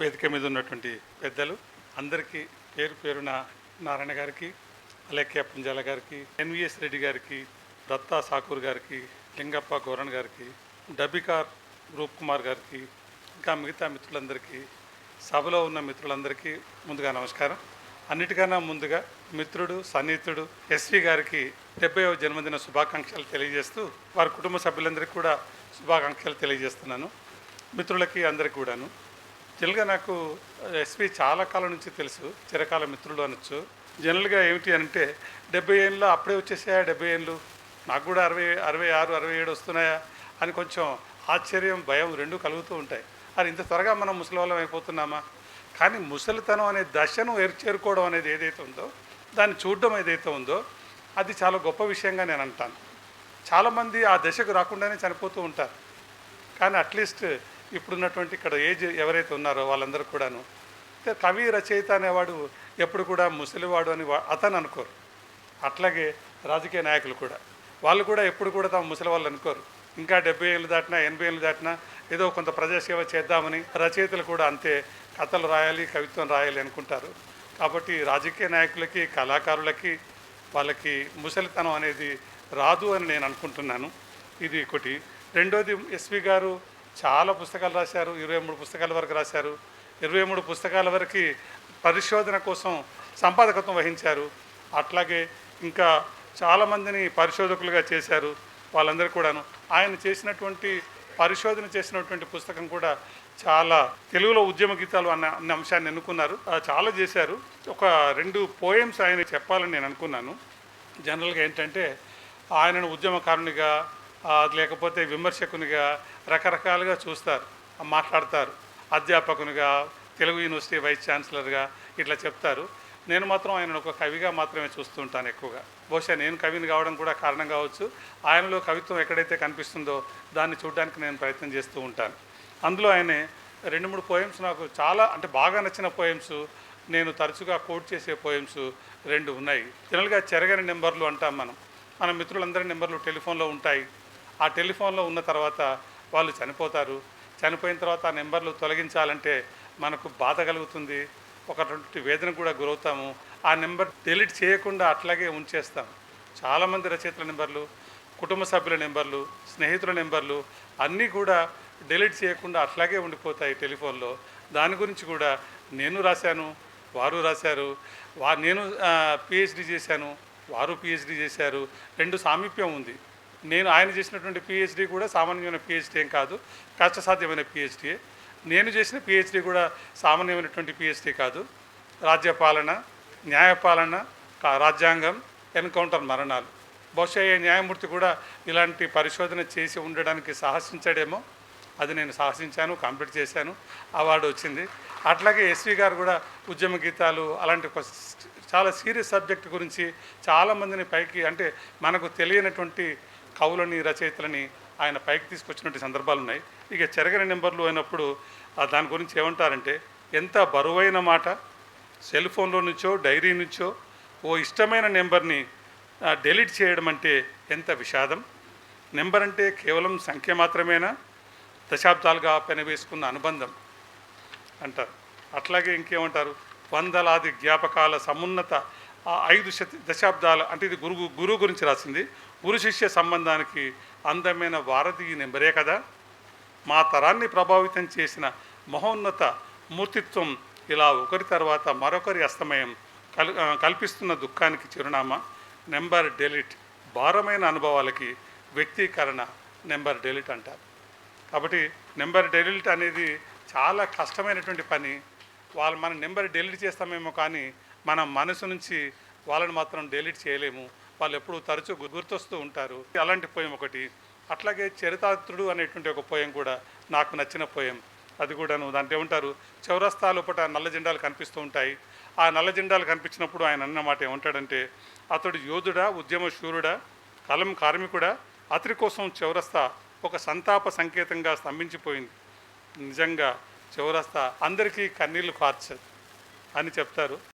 వేదిక మీద ఉన్నటువంటి పెద్దలు అందరికీ పేరు పేరున నారాయణ గారికి అలేఖ్య పుంజాల గారికి ఎన్విఎస్ రెడ్డి గారికి దత్తా సాకూర్ గారికి లింగప్ప గోరణ్ గారికి డబికార్ రూప్ కుమార్ గారికి ఇంకా మిగతా మిత్రులందరికీ సభలో ఉన్న మిత్రులందరికీ ముందుగా నమస్కారం. అన్నిటికన్నా ముందుగా మిత్రుడు సన్నిహితుడు ఎస్వి గారికి డెబ్బైవ జన్మదిన శుభాకాంక్షలు తెలియజేస్తూ వారి కుటుంబ సభ్యులందరికీ కూడా శుభాకాంక్షలు తెలియజేస్తున్నాను. మిత్రులకి అందరికీ కూడాను. జనరల్గా నాకు ఎస్పీ చాలా కాలం నుంచి తెలుసు చిరకాల మిత్రులు అనొచ్చు. జనరల్గా ఏమిటి అంటే డెబ్బై ఏళ్ళు అప్పుడే వచ్చేసాయా డెబ్బై ఏళ్ళు? నాకు కూడా అరవై అరవై ఆరు అరవై ఏడు వస్తున్నాయా? అని కొంచెం ఆశ్చర్యం భయం రెండు కలుగుతూ ఉంటాయి. అది ఇంత త్వరగా మనం ముసలి వాళ్ళం అయిపోతున్నామా? కానీ ముసలితనం అనే దశను ఎరు చేరుకోవడం అనేది ఏదైతే ఉందో దాన్ని చూడడం ఏదైతే ఉందో అది చాలా గొప్ప విషయంగా నేను అంటాను. చాలామంది ఆ దశకు రాకుండానే చనిపోతూ ఉంటారు. కానీ అట్లీస్ట్ ఇప్పుడున్నటువంటి ఇక్కడ ఏజ్ ఎవరైతే ఉన్నారో వాళ్ళందరూ కూడాను. కవి రచయిత అనేవాడు ఎప్పుడు కూడా ముసలివాడు అని వా- అతను అనుకోరు. అట్లాగే రాజకీయ నాయకులు కూడా. వాళ్ళు కూడా ఎప్పుడు కూడా తాము ముసలి వాళ్ళు అనుకోరు. ఇంకా డెబ్బై ఏళ్ళు దాటినా ఎనభై ఏళ్ళు దాటినా ఏదో కొంత ప్రజాసేవ చేద్దామని రచయితలు కూడా అంతే కథలు రాయాలి కవిత్వం రాయాలి అనుకుంటారు. కాబట్టి రాజకీయ నాయకులకి కళాకారులకి వాళ్ళకి ముసలితనం అనేది రాదు అని నేను అనుకుంటున్నాను. ఇది ఒకటి. రెండోది ఎస్వి గారు చాలా పుస్తకాలు రాశారు ఇరవై మూడు పుస్తకాల వరకు రాశారు. ఇరవై మూడు పుస్తకాల వరకు పరిశోధన కోసం సంపాదకత్వం వహించారు. అట్లాగే ఇంకా చాలామందిని పరిశోధకులుగా చేశారు వాళ్ళందరూ కూడాను. ఆయన చేసినటువంటి పరిశోధన చేసినటువంటి పుస్తకం కూడా చాలా తెలుగులో ఉద్యమ గీతాలు అన్న అన్న అంశాన్ని ఎన్నుకున్నారు. చాలా చేశారు. ఒక రెండు పోయమ్స్ ఆయన చెప్పాలని నేను అనుకున్నాను. జనరల్గా ఏంటంటే ఆయనను ఉద్యమకారునిగా లేకపోతే విమర్శకునిగా రకరకాలుగా చూస్తారు మాట్లాడతారు. అధ్యాపకునిగా తెలుగు యూనివర్సిటీ వైస్ ఛాన్సలర్గా ఇట్లా చెప్తారు. నేను మాత్రం ఆయనను ఒక కవిగా మాత్రమే చూస్తూ ఉంటాను ఎక్కువగా. బహుశా నేను కవిని కావడం కూడా కారణం కావచ్చు. ఆయనలో కవిత్వం ఎక్కడైతే కనిపిస్తుందో దాన్ని చూడడానికి నేను ప్రయత్నం చేస్తూ ఉంటాను. అందులో ఆయన రెండు మూడు పోయమ్స్ నాకు చాలా అంటే బాగా నచ్చిన పోయమ్స్ నేను తరచుగా కోట్ చేసే పోయమ్స్ రెండు ఉన్నాయి. జనరల్గా చెరగని నెంబర్లు అంటాం మనం. మన మిత్రులందరి నెంబర్లు టెలిఫోన్లో ఉంటాయి. ఆ టెలిఫోన్లో ఉన్న తర్వాత వాళ్ళు చనిపోతారు. చనిపోయిన తర్వాత ఆ నెంబర్లు తొలగించాలంటే మనకు బాధ కలుగుతుంది. ఒకటువంటి వేదన కూడా గురవుతాము. ఆ నెంబర్ డిలీట్ చేయకుండా అట్లాగే ఉంచేస్తాం. చాలామంది రచయితల నెంబర్లు కుటుంబ సభ్యుల నెంబర్లు స్నేహితుల నెంబర్లు అన్నీ కూడా డిలీట్ చేయకుండా అట్లాగే ఉండిపోతాయి టెలిఫోన్లో. దాని గురించి కూడా నేను రాశాను వారు రాశారు వా నేను పిహెచ్డి చేశాను వారు పిహెచ్డి చేశారు. రెండు సామీప్యం ఉంది. నేను ఆయన చేసినటువంటి పిహెచ్డి కూడా సామాన్యమైన పిహెచ్డి ఏం కాదు కష్టసాధ్యమైన పిహెచ్డి నేను చేసిన పిహెచ్డి కూడా సామాన్యమైనటువంటి పిహెచ్డి కాదు. రాజ్యపాలన న్యాయపాలన రాజ్యాంగం ఎన్కౌంటర్ మరణాలు. బహుశా ఏ న్యాయమూర్తి కూడా ఇలాంటి పరిశోధన చేసి ఉండడానికి సాహసించాడేమో. అది నేను సాహసించాను కంప్లీట్ చేశాను అవార్డు వచ్చింది. అట్లాగే ఎస్వి గారు కూడా ఉద్యమ గీతాలు అలాంటి చాలా సీరియస్ సబ్జెక్ట్ గురించి చాలామందిని పైకి అంటే మనకు తెలియనటువంటి కవులని రచయితలని ఆయన పైకి తీసుకొచ్చినటువంటి సందర్భాలు ఉన్నాయి ఇక చెరగని నెంబర్లు అయినప్పుడు దాని గురించి ఏమంటారంటే ఎంత బరువైన మాట సెల్ ఫోన్లో నుంచో డైరీ నుంచో ఓ ఇష్టమైన నెంబర్ని డెలీట్ చేయడం అంటే ఎంత విషాదం. నెంబర్ అంటే కేవలం సంఖ్య మాత్రమేనా? దశాబ్దాలుగా పెనవేసుకున్న అనుబంధం అంటారు. అట్లాగే ఇంకేమంటారు? వందలాది జ్ఞాపకాల సమున్నత ఐదు శత దశాబ్దాల అంటే ఇది గురువు గురువు గురించి రాసింది. గురు శిష్య సంబంధానికి అందమైన వారధి ఈ నెంబరే కదా? మా తరాన్ని ప్రభావితం చేసిన మహోన్నత మూర్తిత్వం ఇలా ఒకరి తర్వాత మరొకరి అస్తమయం కల్ కల్పిస్తున్న దుఃఖానికి చిరునామా. నెంబర్ డెలిట్ భారమైన అనుభవాలకి వ్యక్తీకరణ నెంబర్ డెలిట్ అంటారు. కాబట్టి నెంబర్ డెలిట్ అనేది చాలా కష్టమైనటువంటి పని. వాళ్ళు మన నెంబర్ డెలిట్ చేస్తామేమో కానీ మన మనసు నుంచి వాళ్ళని మాత్రం డెలిట్ చేయలేము. వాళ్ళు ఎప్పుడు తరచూ గుర్తొస్తూ ఉంటారు. అలాంటి పోయం ఒకటి. అట్లాగే చరితాత్రుడు అనేటువంటి ఒక పోయం కూడా నాకు నచ్చిన పోయం. అది కూడాను దాంట్లో ఏమంటారు? చౌరస్తాలు లోపల నల్ల జెండాలు కనిపిస్తూ ఉంటాయి. ఆ నల్ల జెండాలు కనిపించినప్పుడు ఆయన అన్నమాట ఏమంటాడంటే అతడు యోధుడా ఉద్యమ శూరుడా కలం కార్మికుడా అతడి కోసం చౌరస్తా ఒక సంతాప సంకేతంగా స్తంభించిపోయింది. నిజంగా చౌరస్తా అందరికీ కన్నీళ్ళు కార్చదు అని చెప్తారు.